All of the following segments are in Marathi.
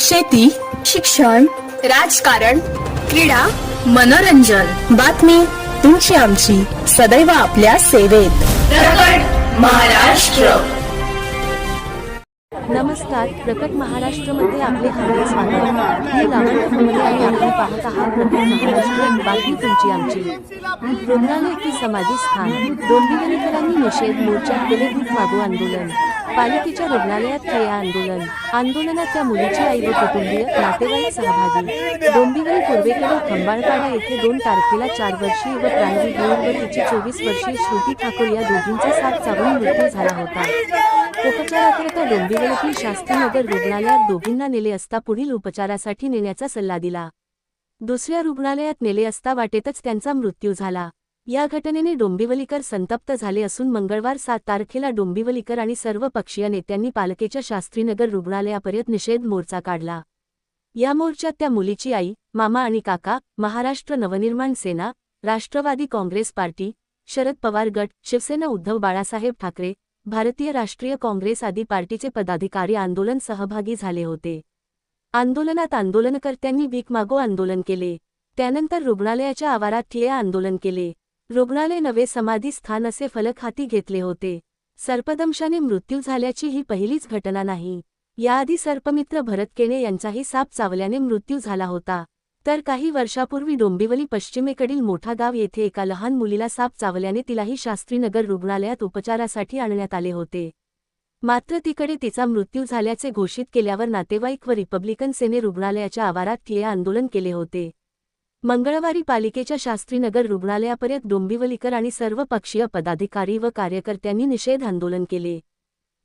शेती शिक्षण राजकारण क्रीडा मनोरंजन. बातमी तुमची आमची. सदैव आपल्या सेवेत. महाराष्ट्र. नमस्कार. प्रकट महाराष्ट्रमध्ये आपले हार्दिक स्वागत. मी लावण्य भोमरे आणि आपण पाहत आहात प्रकट महाराष्ट्र बातमी तुमची आमची. रुग्णालय की समाधी स्थान? डोंबिवलीकरांनी निषेध मोर्चा केले भूक मागू आंदोलन. पालिकेच्या रुग्णालयात ठे आंदोलन. आंदोलनात त्या मुलीची आई व कुटुंबीय नातेवाईक सहभागी. डोंबिवली पूर्वेकडे खंबाळपाडा येथे दोन तारखेला चार वर्षीय व प्रांजी गौर व तिची चोवीस वर्षीय श्रुती ठाकूर या दोघींचा साथ चावून मृत्यू झाला होता. उपचाराकरिता डोंबिवलीतील शास्त्रीनगर रुग्णालयात दोघींना नेले असता पुढील उपचारासाठी नेण्याचा सल्ला दिला. दुसऱ्या रुग्णालयात नेले असता वाटेतच त्यांचा मृत्यू झाला. या घटनेने डोंबिवलीकर संतप्त झाले असून मंगळवार सात तारखेला डोंबिवलीकर आणि सर्व पक्षीय नेत्यांनी पालकेच्या शास्त्रीनगर रुग्णालयापर्यंत निषेध मोर्चा काढला. या मोर्चात त्या मुलीची आई मामा आणि काका महाराष्ट्र नवनिर्माण सेना राष्ट्रवादी काँग्रेस पार्टी शरद पवार गट शिवसेना उद्धव बाळासाहेब ठाकरे भारतीय राष्ट्रीय काँग्रेस आदी पार्टीचे पदाधिकारी आंदोलन सहभागी झाले होते. आंदोलनात आंदोलनकर्त्यांनी भीक मागो आंदोलन केले. त्यानंतर रुग्णालयाच्या आवारात ठिय्या आंदोलन केले. रुग्णालय नवे समाधी स्थान असे फलक हाती घेतले होते. सर्पदंशाने मृत्यू झाल्याची ही पहिलीच घटना नाही. याआधी सर्पमित्र भरत केणे यांचाही साप चावल्याने मृत्यू झाला होता. तर काही वर्षापूर्वी डोंबिवली पश्चिमेकडील मोठा गाव येथे एका लहान मुलीला साप चावल्याने तिलाही शास्त्रीनगर रुग्णालयात उपचारासाठी आणण्यात आले होते. मात्र तिकडे तिचा मृत्यू झाल्याचे घोषित केल्यावर नातेवाईक व रिपब्लिकन सेने रुग्णालयाच्या आवारात ठिय्या आंदोलन केले होते. मंगळवारी पालिकेच्या शास्त्रीनगर रुग्णालयापर्यंत डोंबिवलीकर आणि सर्व पक्षीय पदाधिकारी व कार्यकर्त्यांनी निषेध आंदोलन केले.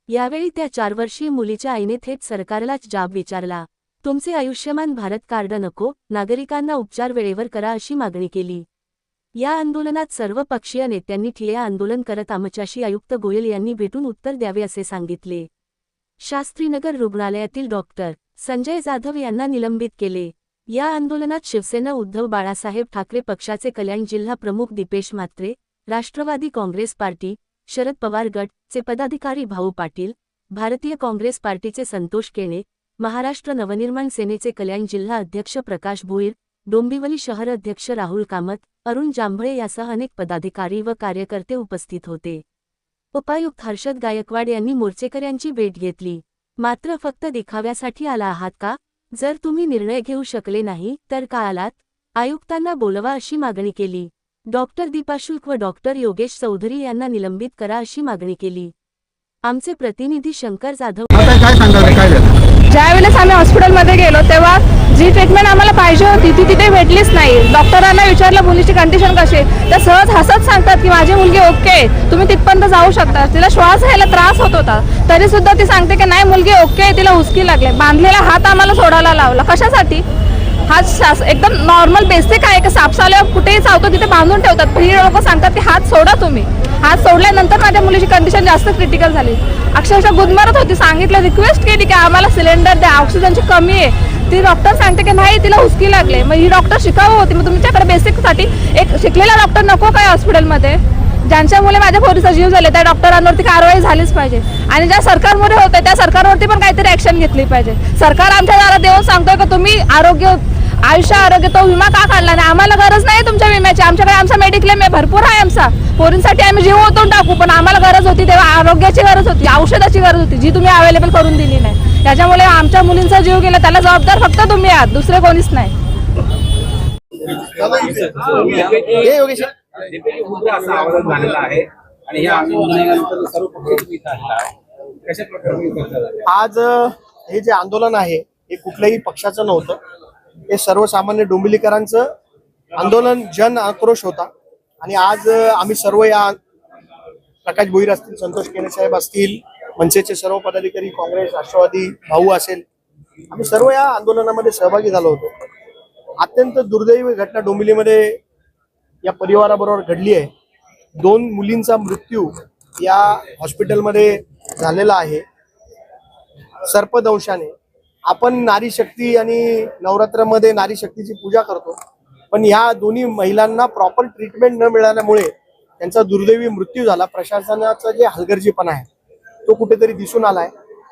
यावेळी त्या चार वर्षीय मुलीच्या आईने थेट सरकारलाच जाब विचारला. तुमचे आयुष्यमान भारत कार्ड नको नागरिकांना उपचार वेळेवर करा अशी मागणी केली. या आंदोलनात सर्व पक्षीय नेत्यांनी ठिय्या आंदोलन करत आमच्याशी आयुक्त गोयल यांनी भेटून उत्तर द्यावे असे सांगितले. शास्त्रीनगर रुग्णालयातील डॉक्टर संजय जाधव यांना निलंबित केले. या आंदोलनात शिवसेना उद्धव बाळासाहेब ठाकरे पक्षाचे कल्याण जिल्हा प्रमुख दीपेश म्हात्रे राष्ट्रवादी काँग्रेस पार्टी शरद पवार गट चे पदाधिकारी भाऊ पाटील भारतीय काँग्रेस पार्टीचे संतोष केणे महाराष्ट्र नवनिर्माण सेनेचे कल्याण जिल्हा अध्यक्ष प्रकाश भोईर डोंबिवली शहर अध्यक्ष राहुल कामत अरुण जांभळे यासह अनेक पदाधिकारी व कार्यकर्ते उपस्थित होते. उपायुक्त हर्षद गायकवाड यांनी मोर्चेकऱ्यांची भेट घेतली. मात्र फक्त दिखाव्यासाठी आला आहात का? जर तुम्ही निर्णय घेऊ शकले नाही तर का आलात आयुक्तांना बोलवा अशी मागणी केली. डॉक्टर दीपाशुल्क व डॉक्टर योगेश चौधरी यांना निलंबित करा अशी मागणी केली. आमचे प्रतिनिधी शंकर जाधव आता काय सांगाल काय झालं? ज्यावेळेस आम्ही हॉस्पिटलमध्ये गेलो तेव्हा जी ट्रीटमेंट आम्हाला पाहिजे होती ती तिथे भेटलीच नाही. डॉक्टरांना विचारलं मुलीची कंडिशन कशी आहे? तर सहज हसत सांगतात की माझी मुलगी ओके आहे. तुम्ही तिथपर्यंत जाऊ शकता. तिला श्वास घ्यायला त्रास होत होता. तरी सुद्धा ती सांगते की नाही मुलगी ओके आहे तिला हुसकी लागले बांधलेला हात आम्हाला सोडायला लावला. कशासाठी? हा शास एकदम नॉर्मल बेसिक आहे का सापसाल्यावर कुठेही चावतो तिथे बांधून ठेवतात. पण ही लोक सांगतात की हात सोडा तुम्ही. हात सोडल्यानंतर माझ्या मुलीची कंडिशन जास्त क्रिटिकल झाली. अक्षरशः गुदमरत होती. सांगितलं रिक्वेस्ट केली की आम्हाला सिलेंडर द्या. ऑक्सिजनची कमी आहे. ती डॉक्टर सांगते की नाही तिला हुसकी लागले. मग ही डॉक्टर शिकावं होती. मग तुमच्याकडे बेसिकसाठी एक शिकलेला डॉक्टर नको काय हॉस्पिटलमध्ये ज्यांच्यामुळे माझ्या पोरीचा जीव झाले त्या डॉक्टरांवरती कारवाई झालीच पाहिजे. आणि ज्या सरकारमध्ये होते त्या सरकारवरती पण काहीतरी ॲक्शन घेतली पाहिजे. सरकार आमच्या दारात देऊन सांगतोय की तुम्ही आरोग्य आयुष्य आरोग्य तो विमा का काढला नाही? आम्हाला गरज नाही तुमच्या विम्याची. आमच्याकडे आमचा मेडिक्लेम आहे भरपूर आहे आमचा. पोरींसाठी आम्ही जीव ओतून टाकू पण आम्हाला गरज होती तेव्हा आरोग्याची गरज होती औषधाची गरज होती जी तुम्ही अवेलेबल करून दिली नाही. त्याच्यामुळे आमच्या मुलींचा जीव गेला त्याला जबाबदार फक्त तुम्ही आहात दुसरे कोणीच नाही. हे आज हे जे आंदोलन आहे हे कुठल्याही पक्षाचं नव्हतं. हे सर्वसामान्य डोंबिवलीकरांचं आंदोलन जन आक्रोश होता. आणि आज आम्ही सर्व या प्रकाश भोईर असतील संतोष केने साहेब असतील मनसेचे सर्व पदाधिकारी काँग्रेस राष्ट्रवादी भाऊ असेल आम्ही सर्व या आंदोलनामध्ये सहभागी झालो होतो. अत्यंत दुर्दैवी घटना डोंबिवलीमध्ये या परिवाराबरोबर घडली आहे. दोन मुलींचा मृत्यू या हॉस्पिटलमध्ये झालेला आहे. सर्पदंशाने. आपण नारी शक्ती आणि नवरात्रामध्ये नारी शक्तीची पूजा करतो. पण या दोन्ही महिलांना प्रॉपर ट्रीटमेंट न मिळाल्यामुळे त्यांचा दुर्दैवी मृत्यू झाला. प्रशासनाचा जे हलगर्जीपणा आहे तो कुठेतरी दिसून आलाय.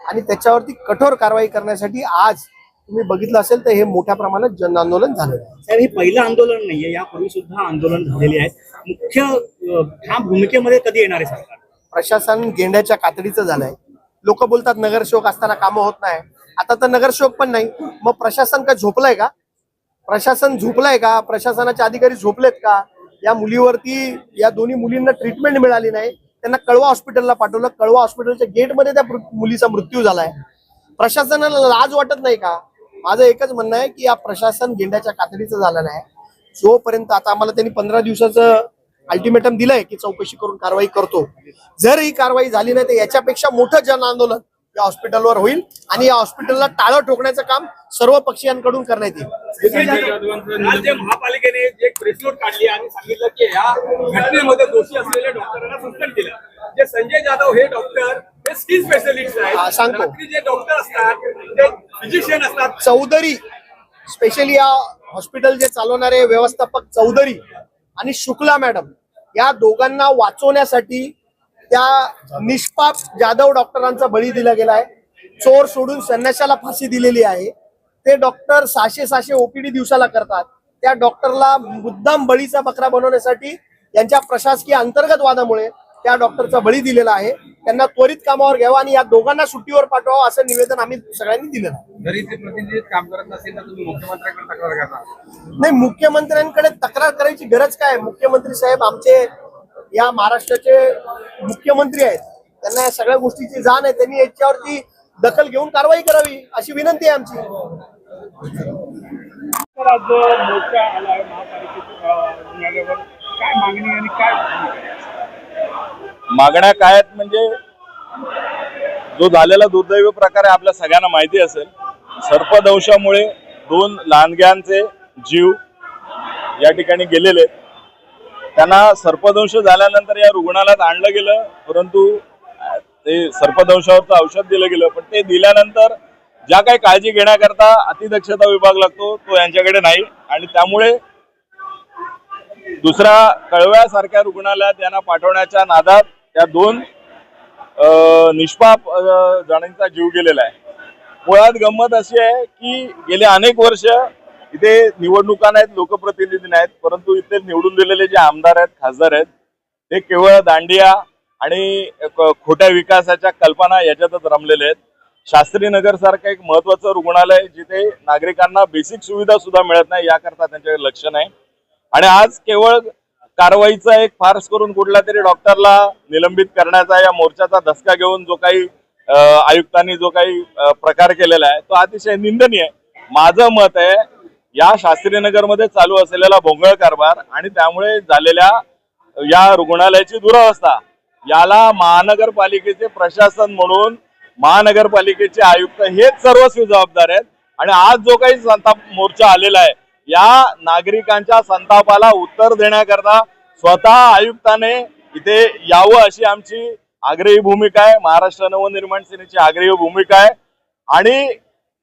आणि त्याच्यावरती कठोर कारवाई करण्यासाठी आज तुम्ही बघितलं असेल तर हे मोठ्या प्रमाणात जन आंदोलन आहे साहेब हे पहिलं आंदोलन नाहीये. यापूर्वी सुद्धा आंदोलन झालेली आहेत मुख्य ह्या भूमिकेमध्ये कधी येणार आहे सरकार? प्रशासन गेंड्याच्या कातडीचं झालंय. लोक बोलतात नगरसेवक असताना कामं होत नाही. आता तर नगरसेवक पण नाही. मग प्रशासन काय झोपलंय का? प्रशासन झोपलंय का? प्रशासनाचे अधिकारी झोपलेत का? या मुलीवरती या दोन्ही मुलींना ट्रीटमेंट मिळाली नाही. त्यांना कळवा हॉस्पिटलला पाठवलं. कळवा हॉस्पिटलच्या गेटमध्ये त्या मुलीचा मृत्यू झालाय. प्रशासनाला लाज वाटत नाही का? माझं एकच म्हणणं आहे की या प्रशासन गेंड्याच्या कातडीचं झालं नाही. जोपर्यंत आता आम्हाला त्यांनी पंधरा दिवसाचं अल्टिमेटम दिलंय की चौकशी करून कारवाई करतो. जर ही कारवाई झाली नाही तर याच्यापेक्षा मोठं जन आंदोलन या हॉस्पिटलवर होईल आणि या हॉस्पिटलला टाळं ठोकण्याचं काम सर्व पक्षीयांकडून करण्यात येईल. महापालिकेने जे एक प्रेसनोट काढली आणि सांगितलं की या घटनेमध्ये दोषी असलेल्या डॉक्टरांना सस्पेंड केलं जे संजय जाधव हे डॉक्टर हे स्किन स्पेशलिस्ट हा, आहेत सांगतो. जे डॉक्टर असतात ते फिजिशियन असतात. चौधरी स्पेशली या हॉस्पिटल जे चालवणारे व्यवस्थापक चौधरी आणि शुक्ला मॅडम या दोघांना वाचवण्यासाठी त्या निष्पाप जाधव डॉक्टरांचा बळी दिला गेलाय. चोर सोडून संन्याशाला फाशी दिलेली आहे. ते डॉक्टर सहाशे सहाशे ओपीडी दिवसाला करतात. त्या डॉक्टरला मुद्दाम बळीचा बकरा बनवण्यासाठी यांच्या प्रशासकीय अंतर्गत वादामुळे त्या डॉक्टरचा बळी दिलेला आहे. त्यांना त्वरित कामावर घ्यावं आणि या दोघांना सुट्टीवर पाठवावं असं निवेदन आम्ही सगळ्यांनी दिलं नाही मुख्यमंत्र्यांकडे तक्रार करायची गरज काय मुख्यमंत्री साहेब आमचे या महाराष्ट्राचे मुख्यमंत्री आहेत. त्यांना या सगळ्या गोष्टीची जाण आहे. त्यांनी याच्यावरती दखल घेऊन कारवाई करावी अशी विनंती आहे आमची. तर आज मोर्चा आला आहे महापालिकेच्या रुग्णालयावर काय मागणी आणि काय? मागण्या काय आहेत म्हणजे जो झालेला दुर्दैवी प्रकार आहे आपल्या सगळ्यांना माहिती असेल सर्पदंशामुळे दोन लहानग्यांचे जीव या ठिकाणी गेलेले त्यांना सर्पदंश झाल्यानंतर या रुग्णालयात आणलं गेलं परंतु ते सर्पदंशावरचं औषध दिलं गेलं पण ते दिल्यानंतर ज्या काही काळजी घेण्याकरता अतिदक्षता विभाग लागतो तो यांच्याकडे नाही. आणि त्यामुळे दुसऱ्या कळव्यासारख्या रुग्णालयात यांना पाठवण्याच्या नादात त्या दोन निष्पाप जणांचा जीव गेलेला आहे. मुळात गंमत अशी आहे की गेले अनेक वर्ष इथे निवडणुका नाहीत लोकप्रतिनिधी नाहीत परंतु इथे निवडून दिलेले जे आमदार आहेत खासदार आहेत ते केवळ दांडिया आणि खोट्या विकासाच्या कल्पना याच्यातच रमलेले आहेत. शास्त्री नगर सारखं एक महत्वाचं रुग्णालय जिथे नागरिकांना बेसिक सुविधा सुद्धा मिळत नाही याकरता त्यांच्याकडे लक्ष नाही. आणि आज केवळ कारवाईचा एक फार्स करून कुठल्या तरी डॉक्टरला निलंबित करण्याचा या मोर्चाचा धसका घेऊन जो काही आयुक्तांनी जो काही प्रकार केलेला आहे तो अतिशय निंदनीय माझं मत आहे या शास्त्रीनगरमध्ये चालू असलेला भोंगळ कारभार आणि त्यामुळे झालेल्या या रुग्णालयाची दुरावस्था याला महानगरपालिकेचे प्रशासन म्हणून महानगरपालिकेचे आयुक्त हेच सर्वस्वी जबाबदार आहेत. आणि आज जो काही संताप मोर्चा आलेला आहे या नागरिकांच्या संतापाला उत्तर देण्याकरता स्वतः आयुक्ताने इथे यावं अशी आमची आग्रही भूमिका आहे. महाराष्ट्र नवनिर्माण सेनेची आग्रही भूमिका आहे. आणि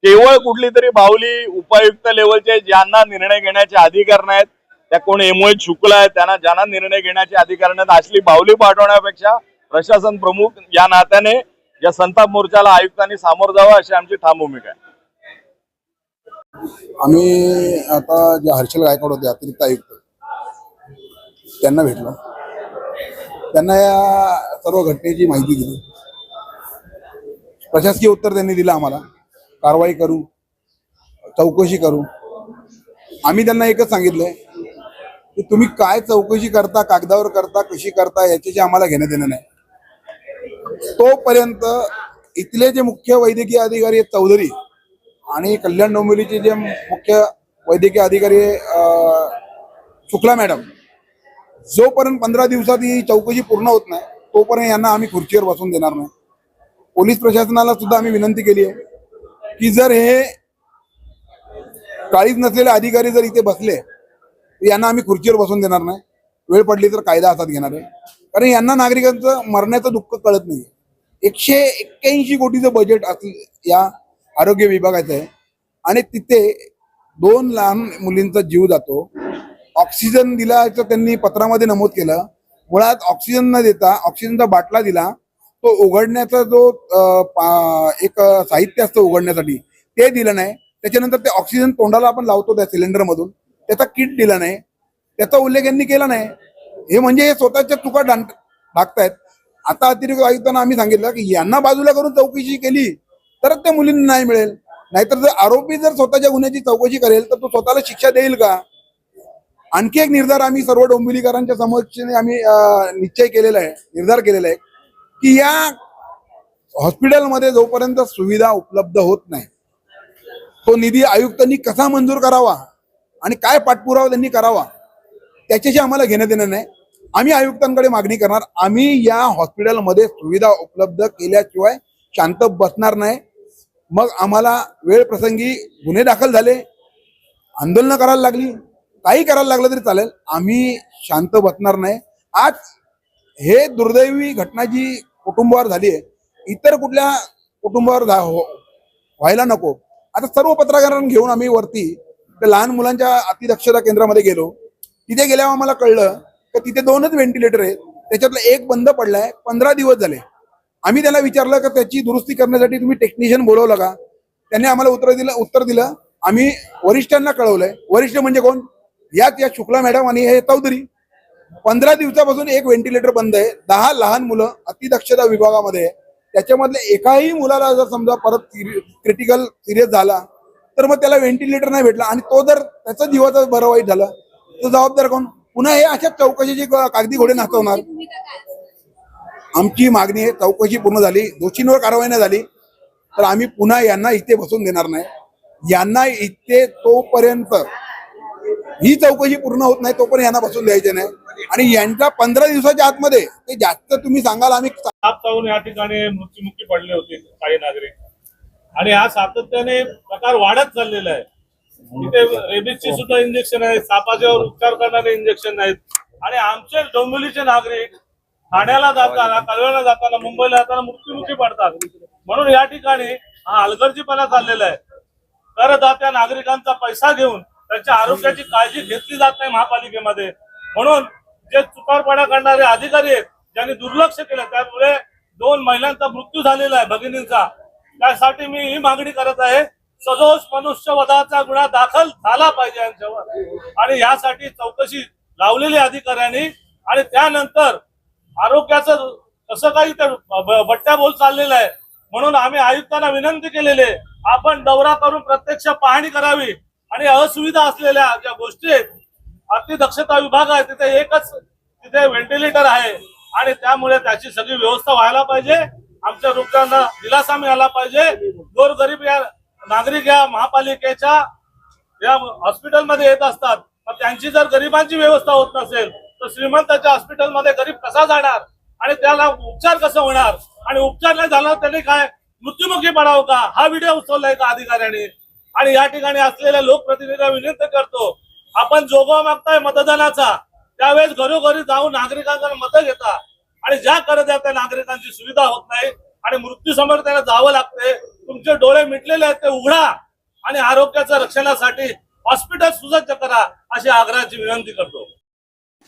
केवळ कुठली तरी बाहुली उपायुक्त लेवलचे ज्यांना निर्णय घेण्याचे अधिकार नाहीत त्या कोण एमओए चुकला आहेत त्यांना ज्यांना निर्णय घेण्याचे अधिकार नाहीत असली बाहुली पाठवण्यापेक्षा प्रशासन प्रमुख या नात्याने या संताप मोर्चाला आयुक्तांनी सामोर जावं अशी आमची ठाम भूमिका आहे. आम्ही आता जे हर्षल गायकवाड होते अतिरिक्त आयुक्त त्यांना भेटलो. त्यांना या सर्व घटनेची माहिती दिली. प्रशासकीय उत्तर त्यांनी दिलं आम्हाला. कारवाई करू चौकशी करू. आम्ही त्यांना एकच सांगितलंय की तुम्ही काय चौकशी करता कागदावर करता कशी करता याच्याशी आम्हाला घेणं देणं नाही. तोपर्यंत इथले जे मुख्य वैद्यकीय अधिकारी आहेत चौधरी आणि कल्याण डोंबिवलीचे जे मुख्य वैद्यकीय अधिकारी शुक्ला मॅडम जोपर्यंत पंधरा दिवसात ही चौकशी पूर्ण होत नाही तोपर्यंत यांना आम्ही खुर्चीवर बसून देणार नाही. पोलीस प्रशासनाला सुद्धा आम्ही विनंती केली आहे की जर हे काळीच नसलेले अधिकारी जर इथे बसले तर यांना आम्ही खुर्चीवर बसून देणार नाही. वेळ पडली तर कायदा हातात घेणार आहे. कारण यांना नागरिकांचं मरण्याचं दुःख कळत नाही एकशे एक्क्याऐंशी कोटीचं बजेट असलं या आरोग्य विभागाचं आहे. आणि तिथे दोन लहान मुलींचा जीव जातो. ऑक्सिजन दिल्याचं त्यांनी पत्रामध्ये नमूद केलं. मुळात ऑक्सिजन न देता ऑक्सिजनचा बाटला दिला. तो उघडण्याचा जो एक साहित्य असतं उघडण्यासाठी ते दिलं नाही. त्याच्यानंतर ते ऑक्सिजन तोंडाला आपण लावतो त्या सिलेंडर मधून त्याचा किट दिला नाही. त्याचा उल्लेख यांनी केला नाही. हे म्हणजे हे स्वतःच्या चुका डांट टाकतायत आता अतिरिक्त आयुक्तांना आम्ही सांगितलं की यांना बाजूला करून चौकशी केली. तरच त्या मुलींना नाही मिळेल. नाहीतर जर आरोपी जर स्वतःच्या गुन्ह्याची चौकशी करेल तर तो स्वतःला शिक्षा देईल का? आणखी एक निर्धार आम्ही सर्व डोंबिवलीकरांच्या समक्षने आम्ही निश्चय केलेला आहे निर्धार केलेला आहे की या हॉस्पिटलमध्ये जोपर्यंत सुविधा उपलब्ध होत नाही तो निधी आयुक्तांनी कसा मंजूर करावा आणि काय पाठपुरावा त्यांनी करावा त्याच्याशी आम्हाला घेणं देणं नाही. आम्ही आयुक्तांकडे मागणी करणार आम्ही या हॉस्पिटलमध्ये सुविधा उपलब्ध केल्याशिवाय शांत बसणार नाही. मग आम्हाला वेळ प्रसंगी गुन्हे दाखल झाले आंदोलनं करायला लागली काही करायला लागलं तरी चालेल आम्ही शांत बसणार नाही. आज हे दुर्दैवी घटना जी कुटुंबावर झाली आहे इतर कुठल्या कुटुंबावर हो- व्हायला नको. आता सर्व पत्रकारांना घेऊन आम्ही वरती त्या लहान मुलांच्या अतिदक्षता केंद्रामध्ये गेलो. तिथे गेल्यावर आम्हाला कळलं की तिथे दोनच व्हेंटिलेटर आहेत त्याच्यातलं एक बंद पडलाय पंधरा दिवस झाले. आम्ही त्याला विचारलं की त्याची दुरुस्ती करण्यासाठी तुम्ही टेक्निशियन बोलवलं का? त्यांनी आम्हाला उत्तर दिलं उत्तर दिलं. आम्ही वरिष्ठांना कळवलंय. वरिष्ठ म्हणजे कोण? यात या शुक्ला मॅडम आणि हे चौधरी. पंधरा दिवसापासून एक व्हेंटिलेटर बंद आहे. दहा लहान मुलं अतिदक्षता विभागामध्ये आहे. त्याच्यामधल्या एकाही मुलाला जर समजा परत क्रिटिकल सिरियस झाला तर मग त्याला व्हेंटिलेटर नाही भेटला. आणि तो जर त्याचा जीवाचं बरं वाईट झालं तर जबाबदार कोण? पुन्हा हे अशा चौकशीची कागदी घोडे नाचवणार. आमची मागणी आहे चौकशी पूर्ण झाली दोषींवर कारवाई नाही झाली तर आम्ही पुन्हा यांना इथे बसून देणार नाही. यांना इथे तोपर्यंत ही चौकशी पूर्ण होत नाही तोपर्यंत यांना बसून द्यायचे नाही. आणि यांच्या पंधरा दिवसाच्या आतमध्ये ते जास्त तुम्ही सांगाल आम्ही साप या ठिकाणी मृत्युमुखी पडले होते काही नागरिक. आणि हा सातत्याने प्रकार वाढत चाललेला आहे. तिथे रेबीजची सुद्धा इंजेक्शन आहे सापाच्यावर उपचार करणारे इंजेक्शन आहेत. आणि आमचे डोंबिवलीचे नागरिक ठाण्याला जाताना कळव्याला जाताना मुंबईला जाताना मृत्यूमुखी पडतात. म्हणून या ठिकाणी हा हलगर्जीपणा चाललेला आहे. करदात्या नागरिकांचा पैसा घेऊन त्यांच्या आरोग्याची काळजी घेतली जात नाही महापालिकेमध्ये. म्हणून जे चुकारपणा करणारे अधिकारी आहेत ज्यांनी दुर्लक्ष केलं त्यामुळे दोन महिलांचा मृत्यू झालेला आहे भगिनींचा. त्यासाठी मी ही मागणी करत आहे सदोष मनुष्यवधाचा गुन्हा दाखल झाला पाहिजे यांच्यावर. आणि यासाठी चौकशी लावलेली अधिकाऱ्यांनी आणि त्यानंतर आरोग्याचं कसं काही तर बट्ट्या बोल चाललेलं आहे. म्हणून आम्ही आयुक्तांना विनंती केलेली आहे. आपण दौरा करून प्रत्यक्ष पाहणी करावी. आणि असुविधा असलेल्या ज्या गोष्टी आहेत अतिदक्षता विभाग आहे तिथे एकच तिथे व्हेंटिलेटर आहे. आणि त्यामुळे त्याची सगळी व्यवस्था व्हायला पाहिजे. आमच्या रुग्णांना दिलासा मिळाला पाहिजे. गोरगरीब या नागरिक या महापालिकेच्या या हॉस्पिटलमध्ये येत असतात. त्यांची जर गरिबांची व्यवस्था होत नसेल तर श्रीमंताच्या हॉस्पिटलमध्ये गरीब कसा जाणार? आणि त्याला उपचार कसं होणार? आणि उपचार नाही झाला त्यांनी काय मृत्युमुखी पडावं का? हा व्हिडिओ उचललाय का अधिकाऱ्यांनी? आणि या ठिकाणी असलेल्या लोकप्रतिनिधीला विनंती करतो आपण जोगवा मागताय मतदानाचा त्यावेळेस घरोघरी जाऊन नागरिकांकडे मतं घेता. आणि ज्या करदात्या नागरिकांची सुविधा होत नाही आणि मृत्यू समोर त्यांना जावं लागते तुमचे डोळे मिटलेले आहेत ते उघडा आणि आरोग्याच्या रक्षणासाठी हॉस्पिटल सुसज्ज करा अशी आग्रहाची विनंती करतो.